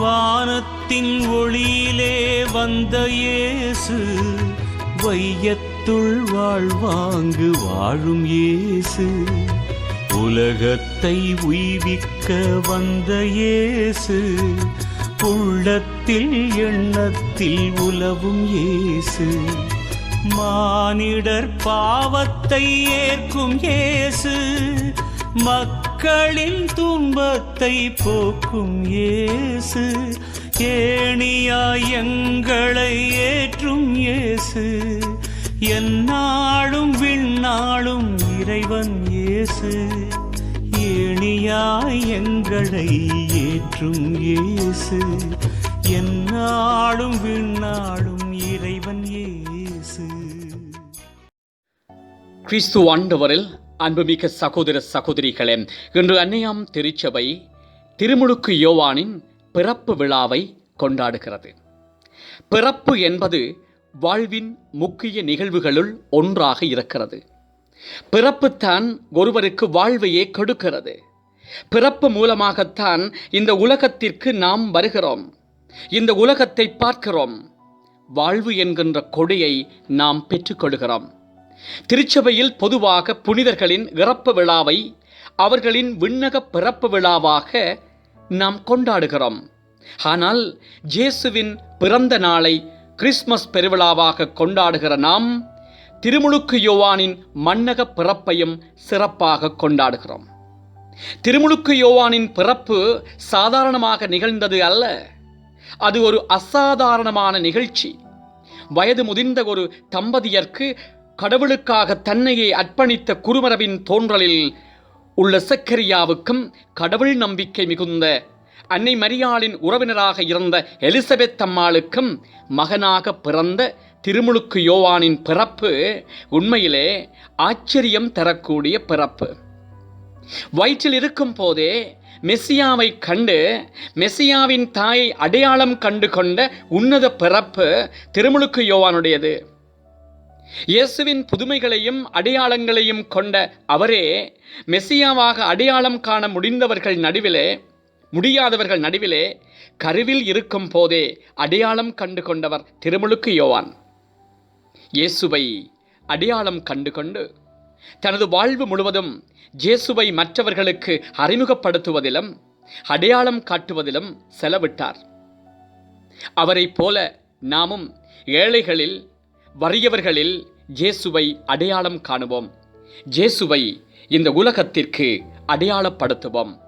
வானத்தின் ஒளியிலே வந்த இயேசு வையத்துள் வாழ்வாங்கு வாழும் இயேசு. உலகத்தை உய்விக்க வந்த இயேசு உள்ளத்தில் எண்ணத்தில் உலவும் இயேசு. மானிடர் பாவத்தை ஏற்கும் இயேசு மக்களின் துன்பத்தை போக்கும் இயேசு. ஏணியாய் எங்களை ஏற்றும் இயேசு. எந்நாளும் விண்ணாளும் இறைவன் இயேசு. ஏணியாய் எங்களை ஏற்றும் இயேசு. எந்நாளும் விண்ணாளும் இறைவன் இயேசு. கிறிஸ்து ஆண்டவரில் அன்புமிக்க சகோதர சகோதரிகளே இன்று அன்னையாம் திருச்சபை திருமுழுக்கு யோவானின் பிறப்பு விழாவை கொண்டாடுகிறது. பிறப்பு என்பது வாழ்வின் முக்கிய நிகழ்வுகளுள் ஒன்றாக இருக்கிறது. பிறப்புத்தான் ஒருவருக்கு வாழ்வையே கொடுக்கிறது. பிறப்பு மூலமாகத்தான் இந்த உலகத்திற்கு நாம் வருகிறோம். இந்த உலகத்தை பார்க்கிறோம். வாழ்வு என்கின்ற கொடியை நாம் பெற்றுக்கொள்கிறோம் திருச்சபையில் பொதுவாக புனிதர்களின் இறப்பு விழாவை அவர்களின் விண்ணக பிறப்பு விழாவாக நாம் கொண்டாடுகிறோம். ஆனால் ஜேசுவின் பிறந்த நாளை கிறிஸ்மஸ் பெருவிழாவாக கொண்டாடுகிற நாம் திருமுழுக்கு யோவானின் மன்னக பிறப்பையும் சிறப்பாக கொண்டாடுகிறோம். திருமுழுக்கு யோவானின் பிறப்பு சாதாரணமாக நிகழ்ந்தது அல்ல. அது ஒரு அசாதாரணமான நிகழ்ச்சி. வயது முதிர்ந்த ஒரு தம்பதியர்க்கு கடவுளுக்காக தன்னையே அர்ப்பணித்த குருமரபின் தோன்றலில் உள்ள சக்கரியாவுக்கும் கடவுள் நம்பிக்கை மிகுந்த அன்னை மரியாளின் உறவினராக இருந்த எலிசபெத் அம்மாளுக்கும் மகனாக பிறந்த திருமுழுக்கு யோவானின் பிறப்பு உண்மையிலே ஆச்சரியம் தரக்கூடிய பிறப்பு. வயிற்றில் இருக்கும் போதே மெஸ்ஸியாவை கண்டு மெஸ்ஸியாவின் தாயை அடையாளம் கண்டு கொண்ட உன்னத பிறப்பு திருமுழுக்கு யோவானுடையது. இயேசுவின் புதுமைகளையும் அடையாளங்களையும் கொண்ட அவரே மெஸ்ஸியாவாக அடையாளம் காண முடிந்தவர்கள் நடுவிலே முடியாதவர்கள் நடுவிலே கருவில் இருக்கும் போதே அடையாளம் கண்டு கொண்டவர் திருமுழுக்கு யோவான். இயேசுவை அடையாளம் கண்டு கொண்டு தனது வாழ்வு முழுவதும் ஜேசுவை மற்றவர்களுக்கு அறிமுகப்படுத்துவதிலும் அடையாளம் காட்டுவதிலும் செலவிட்டார். அவரைப் போல நாமும் ஏழைகளில் வறியவர்களில் ஜேசுவை அடையாளம் காணுவோம். ஜேசுவை இந்த உலகத்திற்கு அடையாளப்படுத்துவோம்.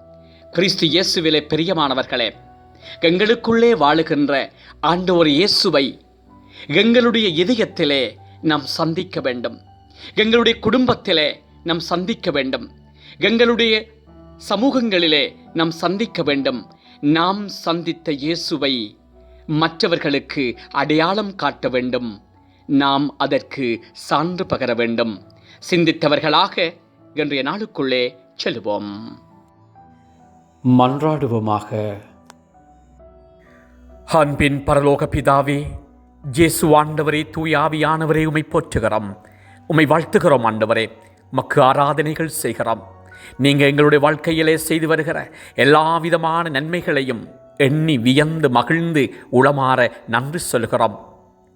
கிறிஸ்து இயேசுவிலே பிரியமானவர்களே எங்களுக்குள்ளே வாழுகின்ற ஆண்டவர் இயேசுவை எங்களுடைய இதயத்திலே நாம் சந்திக்க வேண்டும். எங்களுடைய குடும்பத்திலே நாம் சந்திக்க வேண்டும். எங்களுடைய சமூகங்களிலே நாம் சந்திக்க வேண்டும். நாம் சந்தித்த இயேசுவை மற்றவர்களுக்கு அடையாளம் காட்ட வேண்டும். நாம் அதற்கு சான்று பகர வேண்டும். சிந்தித்தவர்களாக இன்றைய நாளுக்குள்ளே செல்வோம். மன்றாடுவோமாக. அன்பின் பரலோக பிதாவே ஜேசு ஆண்டவரே தூய் ஆவியானவரே உமை போற்றுகிறோம். உமை வாழ்த்துகிறோம் ஆண்டவரே மக்கு ஆராதனைகள் செய்கிறோம். நீங்கள் எங்களுடைய வாழ்க்கையிலே செய்து வருகிற எல்லா விதமான நன்மைகளையும் எண்ணி வியந்து மகிழ்ந்து உளமாற நன்றி சொல்கிறோம்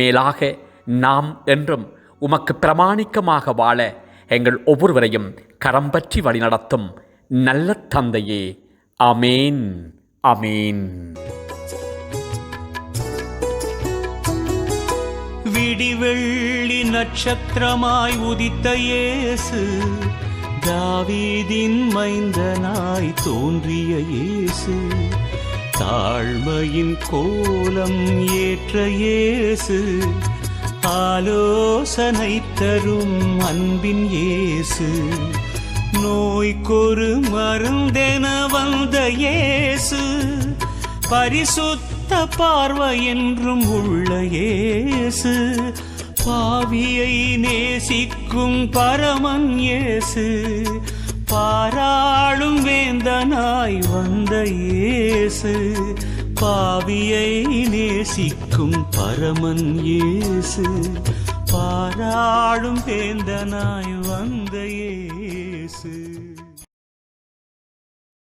மேலாக நாம் என்றும் உமக்கு பிரமாணிக்கமாக வாழ எங்கள் ஒவ்வொருவரையும் கரம் பற்றி வழிநடத்தும் நல்ல தந்தையே. அமேன் அமேன் விடிவெள்ளி நட்சத்திரமாய் உதித்த இயேசு தாவீதின் மைந்தனாய் தோன்றிய இயேசு. தாழ்மையின் கோலம் ஏற்ற இயேசு ஆலோசனை தரும் அன்பின் இயேசு. நோய்க்கொரு மருந்தென வந்த இயேசு பரிசுத்த பார்வை என்றும் உள்ள இயேசு. பாவியை நேசிக்கும் பரமன் இயேசு பாராளும் வேந்தனாய் வந்த இயேசு பாவியை நேசிக்கும் பரமன் இயேசு. பாராளும் வேந்தனாய் வந்த இயேசு.